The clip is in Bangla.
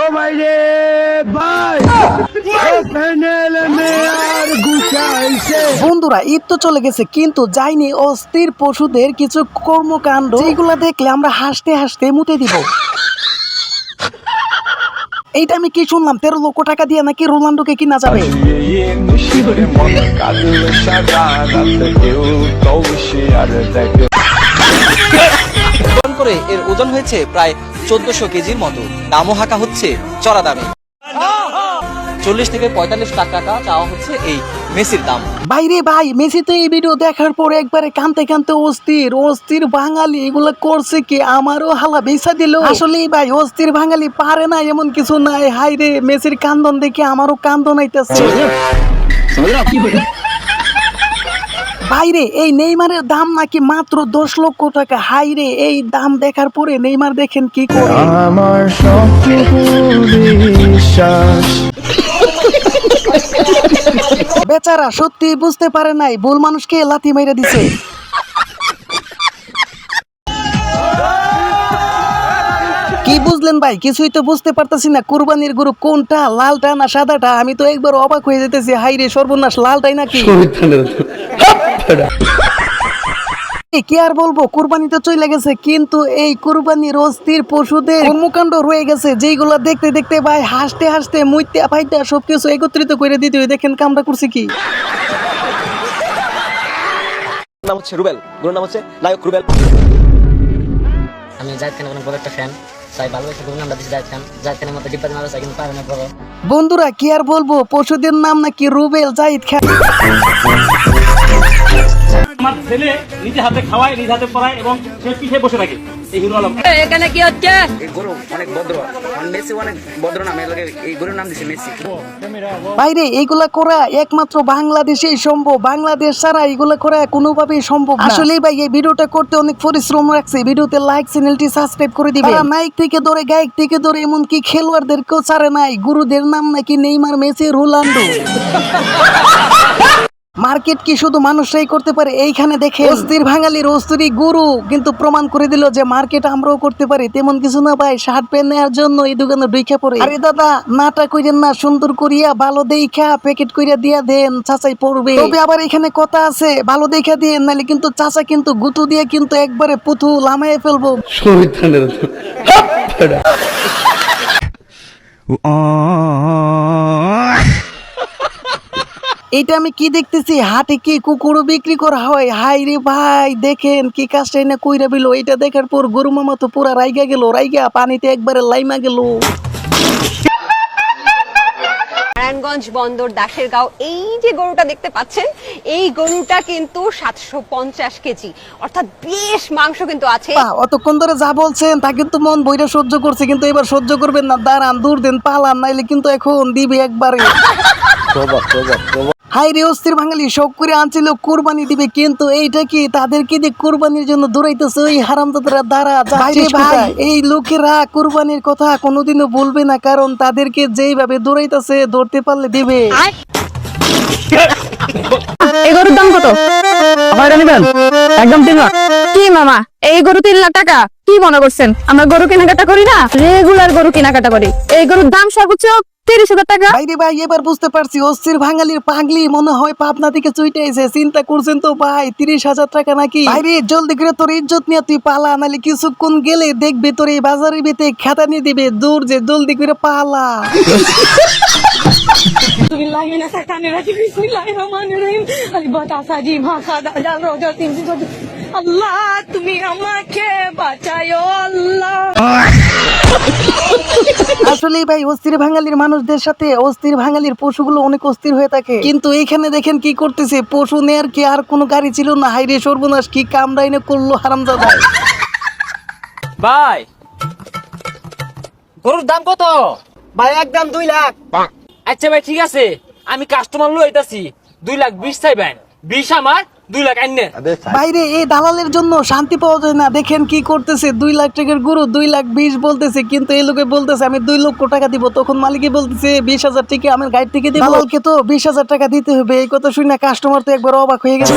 ও ভাই রে ভাই। বন্ধুরা ঈদ তো চলে গেছে কিন্তু যায়নি অস্থির পশুদের কিছু কর্মকাণ্ড। যেগুলা দেখলে আমরা হাসতে হাসতে মুতে দিব। এইটা আমি কি শুনলাম তেরো লক্ষ টাকা দিয়ে নাকি রোনাল্ডোকে কিনা যাবে? করে এর ওজন হয়েছে প্রায় চোদ্দশো কেজির মতো। দামও হাঁকা হচ্ছে চড়া দামে। চল্লিশ থেকে পঁয়তাল্লিশ লাখ টাকা চাওয়া হচ্ছে এই মেসির দাম। বাইরে ভাই মেসি তো এই ভিডিও দেখার পর একবারে কানতে কানতে অস্থির অস্থির বাঙালি এগুলো করছে কি? আমারও হালা বেসা দিল। আসলে ভাই অস্থির বাঙালি পারে না এমন কিছু নাই। হাই রে মেসির কান্দন দেখে আমারও কান্দন আইতেছে। বাইরে এই নেইমারের দাম নাকি মাত্র দশ লক্ষ টাকা? হাই রে এই দাম দেখার পরে নেইমার দেখেন কি করে? আমার বিশ্বাস বেচারা সত্যি বুঝতে পারে নাই ভুল মানুষকে লাথি মেরে দিছে। বুঝলেন ভাই? কিছুই তো বুঝতে পারতেছি না। কুরবানির গরু কোনটা লালটা না সাদাটা? আমি তো একবার অবাক হয়ে যেতেছি হাই রে সর্বনাশ লালটাই নাকি? কি আর বলব কুরবানি তো চলে গেছে কিন্তু এই কুরবানির অস্থির পশুদের কর্মকাণ্ড রয়ে গেছে যেইগুলো দেখতে দেখতে ভাই হাসতে হাসতে মুইতে ফাইতে সবকিছু একত্রিত করে দিতে হয়। দেখেন কামটা করছে কি। নাম হচ্ছে রুবেল গরুর নাম হচ্ছে নায়ক রুবেল। কিন্তু পারে না বন্ধুরা কি আর বলব? পশুদের নাম নাকি রুবেল জাহিদ খান। ছেলে নিজে হাতে খাওয়ায় নিজে হাতে পড়ায় এবং সে পিঠে বসে থাকে। এই হিরো আলম। এখানে কি হচ্ছে? এই গরু অনেক ভদ্র। মানে মেসি অনেক ভদ্র নাম এর লগে এই গরুর নাম দিছে মেসি। বাইরে এইগুলা করা একমাত্র বাংলাদেশেই সম্ভব। বাংলাদেশ ছাড়া এগুলা করা কোনোভাবেই সম্ভব আসলে ভাই এই ভিডিওটা করতে অনেক পরিশ্রম রাখছে ভিডিওতে লাইক চ্যানেলটি সাবস্ক্রাইব করে দিবে নায়ক থেকে ধরে গায়ক থেকে ধরে এমনকি খেলোয়াড়দেরকেও ছাড়ে নাই। গুরুদের নাম নাকি নেইমার মেসি রোনাল্ডো মার্কেট কি শুধু মানুষরাই করতে পারে? এইখানে দেখে অস্থির বাঙালির অস্থিরই গুরু কিন্তু প্রমাণ করে দিল যে মার্কেট আমরাও করতে পারি। তেমন কিছু না ভাই শার্ট প্যান্ট নেওয়ার জন্য এই দোকানে ঢুকে পড়ে। আরে দাদা নাটা কইরেন না সুন্দর করিয়া ভালো দেখা প্যাকেট কইরা দিয়া দেন চাচাই পড়বে। তবে আবার এখানে কথা আছে ভালো দেখা দিয়ে নালে কিন্তু চাচা কিন্তু গুতু দিয়ে কিন্তু একবারে পুথু লামাইয়ে ফেলব। এটা আমি কি দেখতেছি? হাটে কি কুকুরও বিক্রি করা হয়? হাই রে ভাই দেখেন কি কাজটা এনে কইরা বিলো এটা দেখার পর গরু মামা তো পুরা রাইগা গেল রাইগা পানিতে একবারে লাইমা গেল। নারায়ণগঞ্জ বন্দর দাসের গাঁও এই যে গরুটা দেখতে পাচ্ছেন এই গরুটা কিন্তু সাতশো পঞ্চাশ কেজি। অর্থাৎ বেশ মাংস কিন্তু আছে। অতক্ষণ ধরে যা বলছেন তা কিন্তু মন বইটা সহ্য করছে কিন্তু এবার সহ্য করবেন না। দাঁড়ান দূর দেন পালান নাইলে কিন্তু এখন দিবে একবারে। হাই রে অস্থির বাঙালি শখ করে আনছিল কোরবানি দিবে কিন্তু এইটা কি তাদেরকে দিয়ে কোরবানির জন্য দৌড়াইতেছে ওই হারামদাদারা দ্বারা ভাই এই লোকেরা কোরবানির কথা কোনোদিনও বলবে না কারণ তাদেরকে যেইভাবে দৌড়াইতেছে দৌড়তে পারলে দিবে। দাম কত? কয়টা নেবেন? একদম তিন লাখ কি মামা এই গরু তিন লাখ টাকা? কি মনে করছেন? আমরা গরু কেনাকাটা করি না? রেগুলার গরু কেনাকাটা করি। এই গরুর দাম সর্বোচ্চ তিরিশ হাজার টাকা। ভাইরে ভাই এবার বুঝতে পারছি অস্থির বাঙালির পাগলি মনে হয় পাবনা থেকে চুইটে এসে চিন্তা করছেন তো ভাই তিরিশ হাজার টাকা নাকি? ভাইরে জলদি করে তোর ইজ্জত নিয়ে তুই পালা নাহলে কিছুক্ষণ গেলে দেখবে তোর এই বাজারের ভিতরে খাতা নিয়ে দিবে দূর যে জলদি করে পালা। আল্লাহ তুমি আমাকে বাঁচায় আল্লাহ। আসলে ভাই অস্থির বাঙালির মানুষদের সাথে অস্থির বাঙালির পশুগুলো অনেক অস্থির হয়ে থাকে। কিন্তু এইখানে দেখেন কি করতেছে পশু নেয়ার কি আর কোনো গাড়ি ছিল না? হাইরে সর্বনাশ কি কামড়াইনে করল হারামজাদা? ভাই গরুর দাম কত? ভাই একদম দুই লাখ। আচ্ছা ভাই ঠিক আছে। আমি কাস্টমার লো দুই লাখ বিশ চাইবেন। বিশ আমার দুই লাখ আইনে বাইরে এই দালালের জন্য শান্তি পাওয়া যায় না। দেখেন কি করতেছে। দুই লাখ টাকার গুরু দুই লাখ বিশ বলতেছে কিন্তু এই লোকে বলতেছে আমি দুই লক্ষ টাকা দিব। তখন মালিকে বলতেছে বিশ হাজার টাকা আমার গাইড থেকে দিব। দালালকে তো বিশ হাজার টাকা দিতে হবে। এই কথা শুনে কাস্টমার তো একবার অবাক হয়ে গেছে।